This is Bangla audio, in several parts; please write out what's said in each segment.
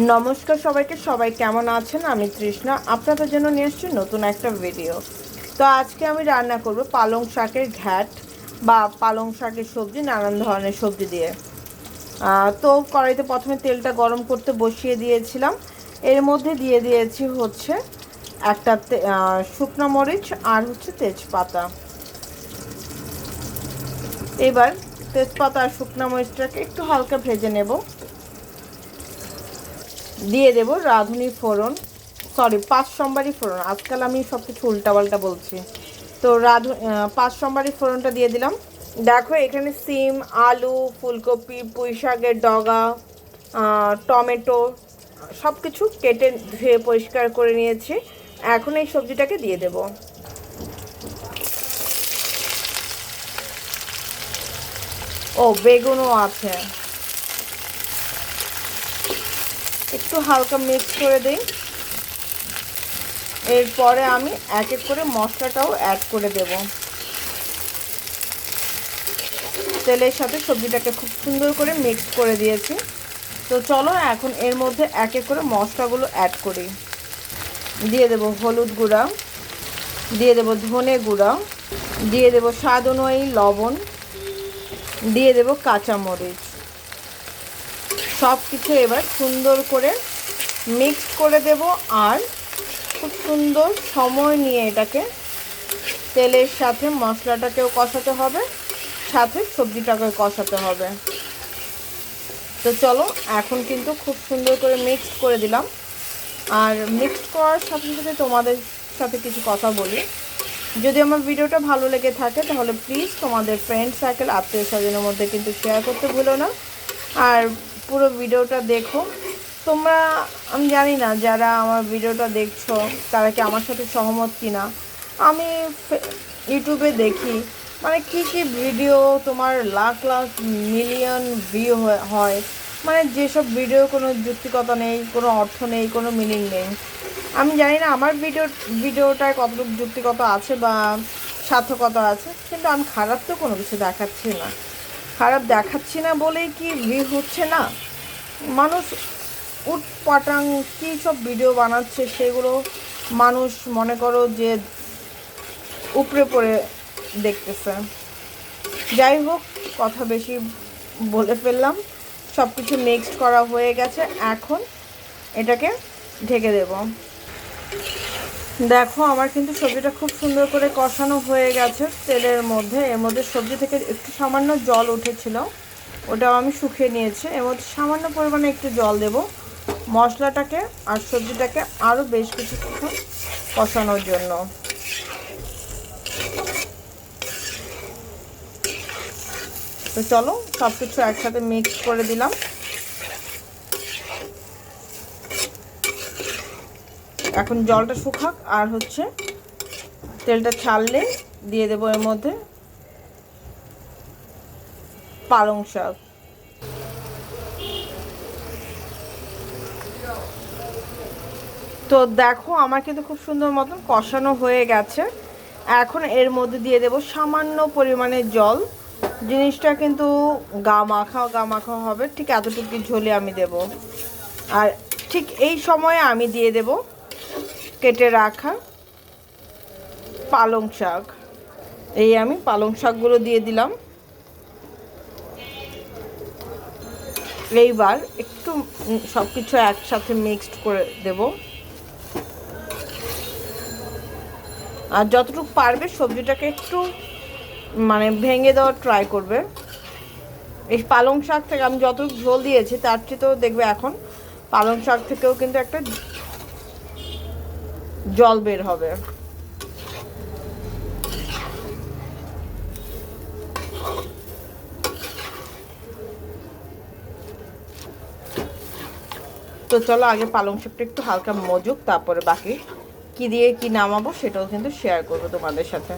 নমস্কার সবাইকে, সবাই কেমন আছেন? আমি তৃষ্ণা, আপনাদের জন্য নিয়ে এসেছি নতুন একটা ভিডিও তো আজকে আমি রান্না করব পালং শাকের ঘ্যাট বা পালং শাকের সবজি, নানান ধরনের সবজি দিয়ে। তো কড়াইতে প্রথমে তেলটা গরম করতে বসিয়ে দিয়েছিলাম। এর মধ্যে দিয়ে দিয়েছি হচ্ছে একটা শুকনো মরিচ আর হচ্ছে তেজপাতা। এবার তেজপাতা আর শুকনো মরিচটাকে একটু হালকা ভেজে নেব। দিয়ে দেব রাঁধুনি ফোড়ন। সরি পাঁচ সোমবারই ফোড়ন। আজকাল আমি সব কিছু উল্টাপাল্টা বলছি। তো রাধু পাঁচ সোমবারই ফোড়নটা দিয়ে দিলাম। দেখো, এখানে সিম, আলু, ফুলকপি, পুঁই শাকের ডগা টমেটো সব কিছু কেটে ধুয়ে পরিষ্কার করে নিয়েছি। এখন এই সবজিটাকে দিয়ে দেব। ও, বেগুনও আছে। একটু হালকা মিক্স করে দিই। এরপরে আমি এক এক করে মশলাটাও অ্যাড করে দেব। তেলের সাথে সবজিটাকে খুব সুন্দর করে মিক্স করে দিয়েছি। তো চলো এখন এর মধ্যে এক এক করে মশলাগুলো অ্যাড করি। দিয়ে দেব হলুদ গুঁড়া, দিয়ে দেব ধনে গুঁড়া, দিয়ে দেব স্বাদ অনুযায়ী লবণ, দিয়ে দেব কাঁচামরিচ। সব কিছু এবার সুন্দর করে মিক্স করে দেব আর খুব সুন্দর সময় নিয়ে এটাকে তেলের সাথে মশলাটাকেও কষাতে হবে, সাথে সবজিটাকে কষাতে হবে। তো চলো, এখন কিন্তু খুব সুন্দর করে মিক্স করে দিলাম। আর মিক্সড করার সাথে সাথে তোমাদের সাথে কিছু কথা বলি। যদি আমার ভিডিওটা ভালো লেগে থাকে, তাহলে প্লিজ তোমাদের ফ্রেন্ড সার্কেল আত্মীয় স্বজনের মধ্যে কিন্তু শেয়ার করতে ভুলো না। আর পুরো ভিডিওটা দেখো। তোমরা, আমি জানি না যারা আমার ভিডিওটা দেখছ, তারা কি আমার সাথে সহমত কি না আমি ইউটিউবে দেখি মানে কি কি ভিডিও তোমার লাখ লাখ মিলিয়ন ভিউ হয় মানে যেসব ভিডিও কোনো যুক্তিকতা নেই, কোনো অর্থ নেই, কোনো মিনিং নেই। আমি জানি না আমার ভিডিও, ভিডিওটায় কতটুকু যুক্তিকতা আছে বা সার্থকতা আছে, কিন্তু আমি খারাপ তো কোনো কিছু দেখাচ্ছি না। খারাপ দেখাচ্ছি না বলেই কি ভিউ হচ্ছে না? মানুষ উট পাটাং কী সব ভিডিও বানাচ্ছে সেগুলো মানুষ মনে করো যে উপরে পড়ে দেখতেছে। যাই হোক, কথা বেশি বলে ফেললাম। সব কিছু মিক্সড করা হয়ে গেছে। এখন এটাকে ঢেকে দেব। দেখো, আমার কিন্তু সবজিটা খুব সুন্দর করে কষানো হয়ে গেছে তেলের মধ্যে। এর মধ্যে সবজি থেকে একটু সামান্য জল উঠেছিল। ওটাও আমি শুকিয়ে নিয়েছি এর মধ্যে সামান্য পরিমাণে একটু জল দেব। মশলাটাকে আর সবজিটাকে আরও বেশ কিছুক্ষণ কষানোর জন্য। তো চলো সব কিছু একসাথে মিক্স করে দিলাম। এখন জলটা শুকাক আর হচ্ছে তেলটা ছাড়লে দিয়ে দেবো এর মধ্যে পালং শাক। তো দেখো, আমার কিন্তু খুব সুন্দর মতন কষানো হয়ে গেছে। এখন এর মধ্যে দিয়ে দেব সামান্য পরিমাণে জল। জিনিসটা কিন্তু গা মাখা গা মাখা হবে। ঠিক এতটুকু ঝোলে আমি দেব। আর ঠিক এই সময়ে আমি দিয়ে দেব কেটে রাখা পালং শাক। এই আমি পালং শাকগুলো দিয়ে দিলাম। এইবার একটু সব কিছু একসাথে মিক্সড করে দেব। আর যতটুকু পারবে সবজিটাকে একটু মানে ভেঙে দেওয়ার ট্রাই করবে। এই পালং শাক থেকে আমি যতটুকু ঝোল দিয়েছি, তার চেয়ে তো দেখবে এখন পালং শাক থেকেও কিন্তু একটা জল বের হবে। তো চলো আগে পালং শাকটা একটু হালকা মজুক, তারপরে বাকি কি দিয়ে কি নামাবো সেটাও কিন্তু শেয়ার করব তোমাদের সাথে।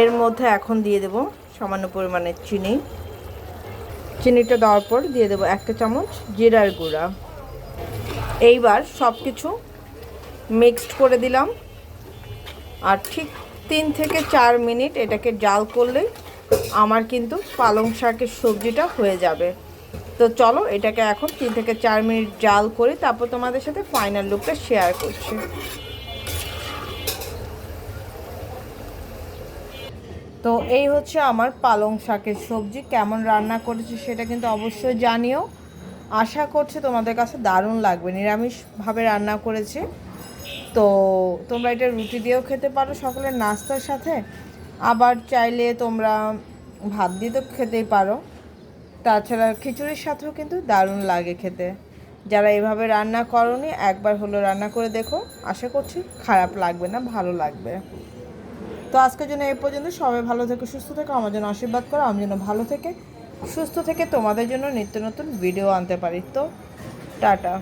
এর মধ্যে এখন দিয়ে দেব সামান্য পরিমাণে চিনি। চিনিটা দেওয়ার পর দিয়ে দেবো একটা চামচ জিরার গুঁড়া। এইবার সব কিছু মিক্সড করে দিলাম। আর ঠিক তিন থেকে চার মিনিট এটাকে জাল করলেই আমার কিন্তু পালং শাকের সবজিটা হয়ে যাবে। তো চলো এটাকে এখন তিন থেকে চার মিনিট জাল করি তারপর তোমাদের সাথে ফাইনাল লুকটা শেয়ার করছি। তো এই হচ্ছে আমার পালং শাকের সবজি, কেমন রান্না করেছি সেটা কিন্তু অবশ্যই জানিও। আশা করছি তোমাদের কাছে দারুণ লাগবে, নিরামিষভাবে রান্না করেছি। তো তোমরা এটা রুটি দিয়েও খেতে পারো সকালের নাস্তার সাথে। আবার চাইলে তোমরা ভাত দিয়ে তো খেতেই পারো। তাছাড়া খিচুড়ির সাথেও কিন্তু দারুণ লাগে খেতে। যারা এভাবে রান্না করনি, একবার হলো রান্না করে দেখো। আশা করছি খারাপ লাগবে না, ভালো লাগবে। তো আজকের জন্য এই পর্যন্ত। সবাই ভালো থেকে, সুস্থ থেকে, আমার জন্য আশীর্বাদ করো, আমি যেন ভালো থেকে সুস্থ থেকে তোমাদের জন্য নিত্য নতুন ভিডিও আনতে পারি। তো টাটা।